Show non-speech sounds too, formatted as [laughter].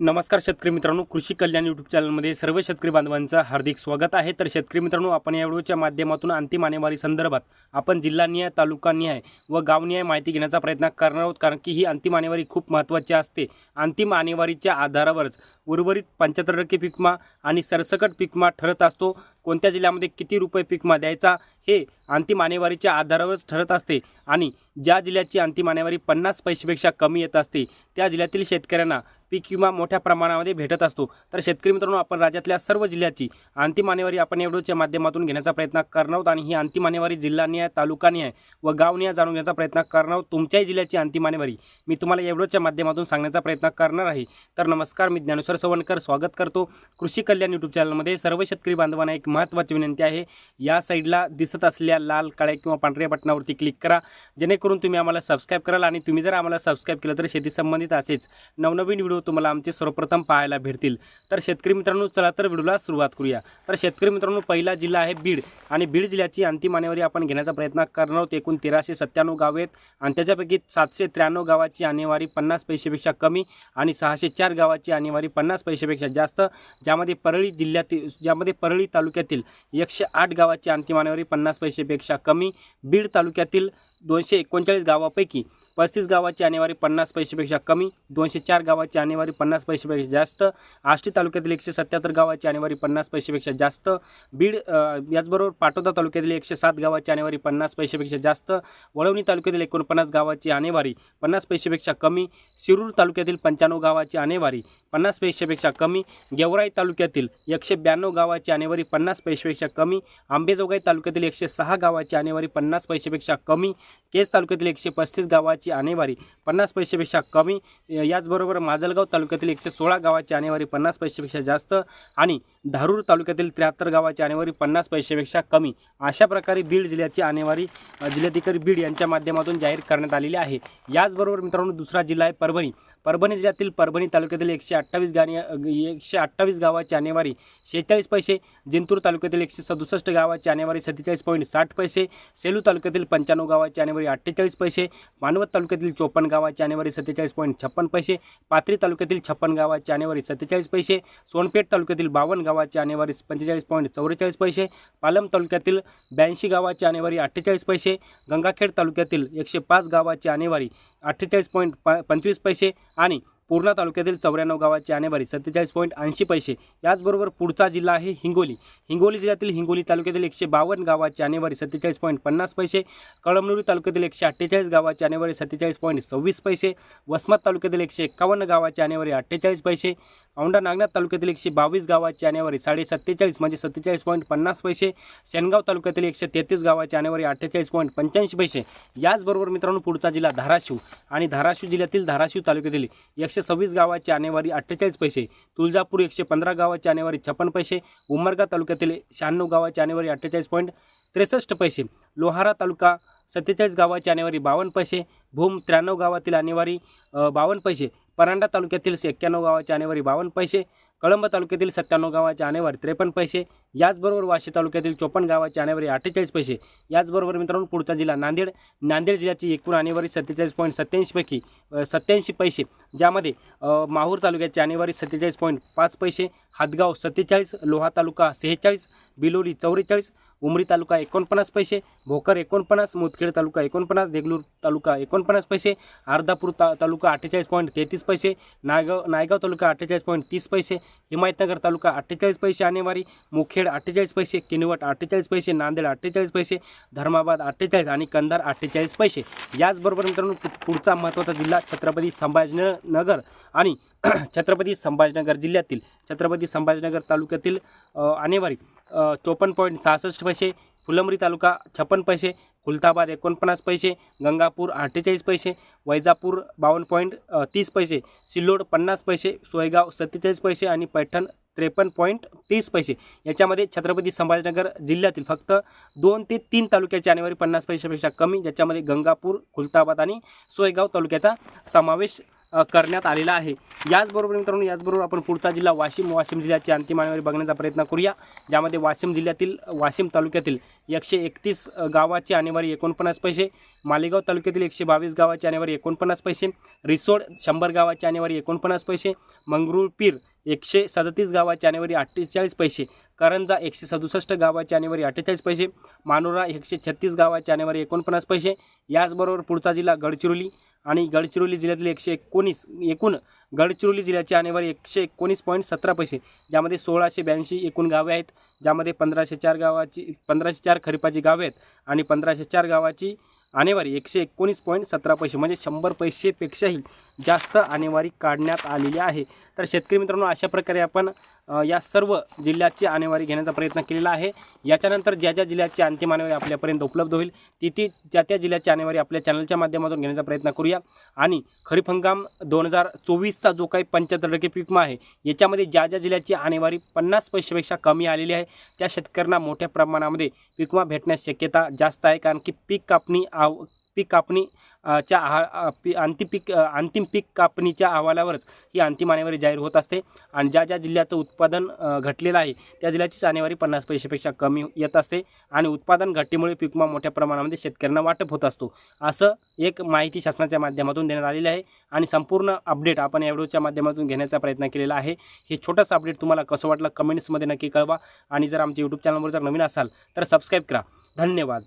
नमस्कार शेतकरी मित्रांनो कृषी कल्याण यूट्यूब चॅनलमध्ये सर्व शेतकरी बांधवांचं हार्दिक स्वागत आहे. तर शेतकरी मित्रांनो आपण या व्हिडिओच्या माध्यमातून अंतिम आणेवारी संदर्भात आपण जिल्हानिहाय तालुकानिहाय व गावनिहाय माहिती घेण्याचा प्रयत्न करणार आहोत. कारण की ही अंतिम आणेवारी खूप महत्त्वाची असते. अंतिम आणेवारीच्या आधारावरच उर्वरित पंच्याहत्तर टक्के पिकमा आणि सरसकट पिकमा ठरत असतो. कोणत्या जिल्ह्यामध्ये किती रुपये पिकमा द्यायचा हे अंतिम आणेवारीच्या आधारावरच ठरत असते आणि ज्या जिल्ह्याची अंतिम आणेवारी पन्नास पैशापेक्षा कमी येत असते त्या जिल्ह्यातील शेतकऱ्यांना पीक विमा मोठ्या प्रमाणामध्ये भेटत असतो. तर शेतकरी मित्रांनो आपण राज्यातल्या सर्व जिल्ह्याची अंतिम आणेवारी आपण एवढोच्या माध्यमातून घेण्याचा प्रयत्न करणार आहोत आणि ही अंतिम आणेवारी जिल्हानिहाय तालुकानिहाय व गावनिहाय जाणून घेण्याचा प्रयत्न करणार आहोत. तुमच्याही जिल्ह्याची अंतिम आणेवारी मी तुम्हाला एवढोच्या माध्यमातून सांगण्याचा प्रयत्न करणार आहे. तर नमस्कार मी ज्ञानेश्वर सवणकर स्वागत करतो. कृषी कल्याण यूट्यूब चॅनलमध्ये सर्व शेतकरी बांधवांना एक महत्त्वाची विनंती आहे. या साईडला दिसत असलेल्या लाल काळ्या किंवा पांढऱ्या बटनावरती क्लिक करा. जेणेकरून तुम्ही आम्हाला सबस्क्राईब कराल आणि तुम्ही जर आम्हाला सबस्क्राईब केलं तर शेती संबंधित असेच नवनवीन व्हिडिओ तुम्हाला आमचे सर्वप्रथम पाहायला भेटतील. तर शेतकरी मित्रांनो चला तर व्हिडिओला सुरुवात करूया. तर शेतकरी मित्रांनो पहिला जिल्हा आहे बीड. आणि बीड जिल्ह्याची अंतिम आणेवारी आपण घेण्याचा प्रयत्न करणार आहोत. एकूण तेराशे सत्त्याण्णव गावे आहेत. आणि त्याच्यापैकी सातशे त्र्याण्णव गावाची आणेवारी पन्नास पैशापेक्षा कमी आणि सहाशे चार गावाची आणेवारी पन्नास पैशापेक्षा जास्त. ज्यामध्ये परळी जिल्ह्यातील ज्यामध्ये परळी तालुक्यातील एकशे आठ गावाची अंतिम आणेवारी पन्नास पैशापेक्षा कमी. बीड तालुक्यातील दोनशे एकोणचाळीस गावापैकी पस्तीस गावाची आणेवारी पन्नास पैसेपेक्षा कमी दोनशे चार गावाची आणेवारी पन्नास पैसेपेक्षा जास्त आष्टी तालुक्यातील एकशे सत्याहत्तर गावाची आणेवारी पन्नास पैसेपेक्षा जास्त बीड याचबरोबर पाटोदा तालुक्यातील एकशे सात गावाची आणेवारी पन्नास पैशापेक्षा जास्त वळवणी तालुक्यातील एकोणपन्नास गावाची आणेवारी पन्नास पैशापेक्षा कमी शिरूर तालुक्यातील पंच्याण्णव गावाची आणेवारी पन्नास पैशापेक्षा कमी गेवराई तालुक्यातील एकशे ब्याण्णव गावाची आणेवारी पन्नास पैशापेक्षा कमी आंबेजोगाई तालुक्यातील एकशे सहा गावाची आणेवारी पन्नास पैसेपेक्षा कमी केज तालुक्यातील एकशे पस्तीस गावाची आणेवारी पन्नास पैशापेक्षा कमी याचबरोबर माजलगाव तालुक्यातील एकशे सोळा गावाची आणेवारी पन्नास पैशापेक्षा जास्त आणि धारूर तालुक्यातील त्र्याहत्तर गावाची आणेवारी पन्नास पैशापेक्षा कमी. अशा प्रकारे बीड जिल्ह्याची आणेवारी जिल्हाधिकारी बीड यांच्या माध्यमातून जाहीर करण्यात आलेली आहे. याचबरोबर मित्रांनो दुसरा जिल्हा आहे परभणी. परभणी जिल्ह्यातील परभणी तालुक्यातील एकशे अठ्ठावीस गाणी एकशे अठ्ठावीस गावाची आणेवारी शेहेचाळीस पैसे जिंतूर तालुक्यातील एकशे सदुसष्ट गावाची आणेवारी सत्तेचाळीस पॉईंट साठ पैसे सेलू तालुक्यातील पंच्याण्णव गावाची आणेवारी अठ्ठेचाळीस पैसे मानवत तालुक्यातील चोपन्न गावाची आणेवारी सत्तेचाळीस पॉईंट छप्पन पैसे पाथरी तालुक्यातील छप्पन गावाची आणेवारी सत्तेचाळीस पैसे सोनपेठ तालुक्यातील बावन्न गावाची आणेवारी पंचेचाळीस पॉईंट चौवेचाळीस पैसे पालम तालुक्यातील ब्याऐंशी गावाची आणेवारी अठ्ठेचाळीस पैसे गंगाखेड तालुक्यातील एकशे पाच गावाची आणेवारी अठ्ठेचाळीस पॉईंट पंचवीस पैसे आणि पूर्णा तालुक्यातील चौऱ्याण्णव गावाची आणेबारी सत्तेचाळीस पॉईंट ऐंशी पैसे. याचबरोबर पुढचा जिल्हा आहे हिंगोली. हिंगोली जिल्ह्यातील हिंगोली तालुक्यातील एकशे बावन्न गावाची आणेवारी सत्तेचाळीस पॉईंट पन्नास पैसे कळमनुरी तालुक्यातील एकशे अठ्ठेचाळीस गावाची आणेवारी सत्तेचाळीस पॉईंट सव्वीस पैसे वसमत तालुक्यातील एकशे एक्कावन्न गावाची आणेवारी अठ्ठेचाळीस पैसे औंढा नागनाथ तालुक्यातील एकशे बावीस गावाची आणेवारी साडे सत्तेचाळीस म्हणजे सत्तेचाळीस पॉईंट पन्नास पैसे सेनगाव तालुक्यातील एकशे तेहतीस गावाची आणेवारी अठ्ठेचाळीस पॉईंट पंच्याऐंशी पैसे. याचबरोबर मित्रांनो पुढचा जिल्हा धाराशिव आणि धाराशिव जिल्ह्यातील धाराशिव तालुक्यातील एकशे सव्वीस गावाची आणेवारी अठ्ठेचाळीस पैसे तुळजापूर एकशे पंधरा गावाची आणेवारी छप्पन पैसे उमरगा तालुक्यातील शहाण्णव गावाची आणेवारी अठ्ठेचाळीस पॉईंट त्रेसष्ट पैसे लोहारा तालुका सत्तेचाळीस गावाची आणेवारी बावन्न पैसे भूम त्र्याण्णव गावातील आणेवारी बावन्न पैसे परांडा तालुक्यातील एक्क्याण्णव गावाच्या आणेवारी बावन्न पैसे कळंब तालुक्यातील सत्त्याण्णव गावाच्या आणेवारी त्रेपन्न पैसे याचबरोबर वाशी तालुक्यातील चोपन्न गावाची आणेवारी अठ्ठेचाळीस पैसे. याचबरोबर मित्रांनो पुढचा जिल्हा नांदेड. नांदेड जिल्ह्याची एकूण आणेवारी सत्तेचाळीस पॉईंट सत्त्याऐंशीपैकी सत्त्याऐंशी पैसे. ज्यामध्ये माहूर तालुक्याची आणेवारी सत्तेचाळीस पॉईंट पाच पैसे हातगाव सत्तेचाळीस लोहा तालुका सेहेचाळीस बिलोली चौवेचाळीस उमरी तालुका एकोणपन्नास पैसे भोकर एकोणपन्नास मुदखेड तालुका एकोणपन्नास देगलूर तालुका एकोणपन्नास पैसे अर्धापूर ता तालुका अठ्ठेचाळीस पॉईंट तेहतीस पैसे नायगाव नायगाव तालुका अठ्ठेचाळीस पॉईंट तीस पैसे हिमायतनगर तालुका अठ्ठेचाळीस पैसे आणेवारी मुखेड अठ्ठेचाळीस पैसे किनवट अठ्ठेचाळीस पैसे नांदेड अठ्ठेचाळीस पैसे धर्माबाद अठ्ठेचाळीस आणि कंधार अठ्ठेचाळीस पैसे. याचबरोबर मित्रांनो पुढचा महत्त्वाचा जिल्हा छत्रपती संभाजीनगर आणि [clears throat] छत्रपती संभाजीनगर जिल्ह्यातील छत्रपती संभाजीनगर तालुक्यातील आणेवारी. चोपन्न पॉईंट सहासष्ट पैसे फुलंब्री तालुका छप्पन पैसे खुलताबाद एकोणपन्नास पैसे गंगापूर अठ्ठेचाळीस पैसे वैजापूर बावन्न पॉईंट तीस पैसे सिल्लोड पन्नास पैसे सोयगाव सत्तेचाळीस पैसे आणि पैठण त्रेपन्न पॉईंट तीस पैसे. याच्यामध्ये छत्रपती संभाजीनगर जिल्ह्यातील फक्त दोन ते तीन तालुक्याची आणेवारी पन्नास पैशापेक्षा कमी ज्याच्यामध्ये गंगापूर खुलताबाद आणि सोयगाव तालुक्याचा समावेश करण्यात आलेला आहे. याचबरोबर मित्रांनो याचबरोबर आपण पुढचा जिल्हा वाशिम वाशिम जिल्ह्याची अंतिम आकडेवारी बघण्याचा प्रयत्न करूया. ज्यामध्ये वाशिम जिल्ह्यातील वाशिम तालुक्यातील एकशे एकतीस गावाची आणेवारी एकोणपन्नास पैसे मालेगाव तालुक्यातील एकशे बावीस गावाची आणेवारी एकोणपन्नास पैसे रिसोड शंभर गावाची आणेवारी एकोणपन्नास पैसे मंगरुळपीर एकशे सदतीस गावाची आणेवारी अठ्ठेचाळीस पैसे करंजा एकशे सदुसष्ट गावाची आणेवारी अठ्ठेचाळीस पैसे मानोरा एकशे छत्तीस गावाची आणेवारी एकोणपन्नास पैसे. याचबरोबर पुढचा जिल्हा गडचिरोली आणि गडचिरोली जिल्ह्यातील एकशे एकोणीस एकूण गडचिरोली जिल्ह्याची आणेवारी एकशे एकोणीस पॉईंट सतरा पैसे. ज्यामध्ये सोळाशे ब्याऐंशी एकूण गावे आहेत. ज्यामध्ये पंधराशे चार गावाची पंधराशे चार खरीपाची गावे आहेत आणि पंधराशे चार गावाची आणेवारी एकशे एकोणीस पॉईंट सतरा पैसे. म्हणजे शंभर पैसेपेक्षाही जास्त आणेवारी काढण्यात आलेली आहे. तर शेतकरी मित्रांनो अशा प्रकारे आपण या सर्व जिल्ह्याची आणेवारी घेण्याचा प्रयत्न केलेला आहे. याच्यानंतर ज्या ज्या जिल्ह्याची अंतिम आणेवारी आपल्यापर्यंत उपलब्ध होईल ती ती त्या त्या जिल्ह्याची आणेवारी आपल्या चॅनलच्या माध्यमातून घेण्याचा प्रयत्न करूया. आणि खरीप हंगाम दोन हजार चोवीसचा जो काही पंच्याहत्तर टक्के पीक आहे याच्यामध्ये ज्या ज्या जिल्ह्याची आणेवारी पन्नास पैशापेक्षा कमी आलेली आहे त्या शेतकऱ्यांना मोठ्या प्रमाणामध्ये पिकमा भेटण्यास शक्यता जास्त आहे. कारण की पीक कापणी आव पीक कापणी च्या आहा पी अंतिम पीक अंतिम पीक कापणीच्या अहवालावरच ही अंतिम आणेवारी जाहीर होत असते. आणि ज्या ज्या जिल्ह्याचं उत्पादन घटलेलं आहे त्या जिल्ह्याचीच आणेवारी पन्नास पैशापेक्षा कमी येत असते. आणि उत्पादन घटीमुळे पीक विमा मोठ्या प्रमाणामध्ये शेतकऱ्यांना वाटप होत असतो. असं एक माहिती शासनाच्या माध्यमातून देण्यात आलेली आहे. आणि संपूर्ण अपडेट आपण या व्हिडिओच्या माध्यमातून घेण्याचा प्रयत्न केलेला आहे. हे छोटंसं अपडेट तुम्हाला कसं वाटलं कमेंट्समध्ये नक्की कळवा. आणि जर आमच्या यूट्यूब चॅनलवर जर नवीन असाल तर सबस्क्राईब करा. धन्यवाद.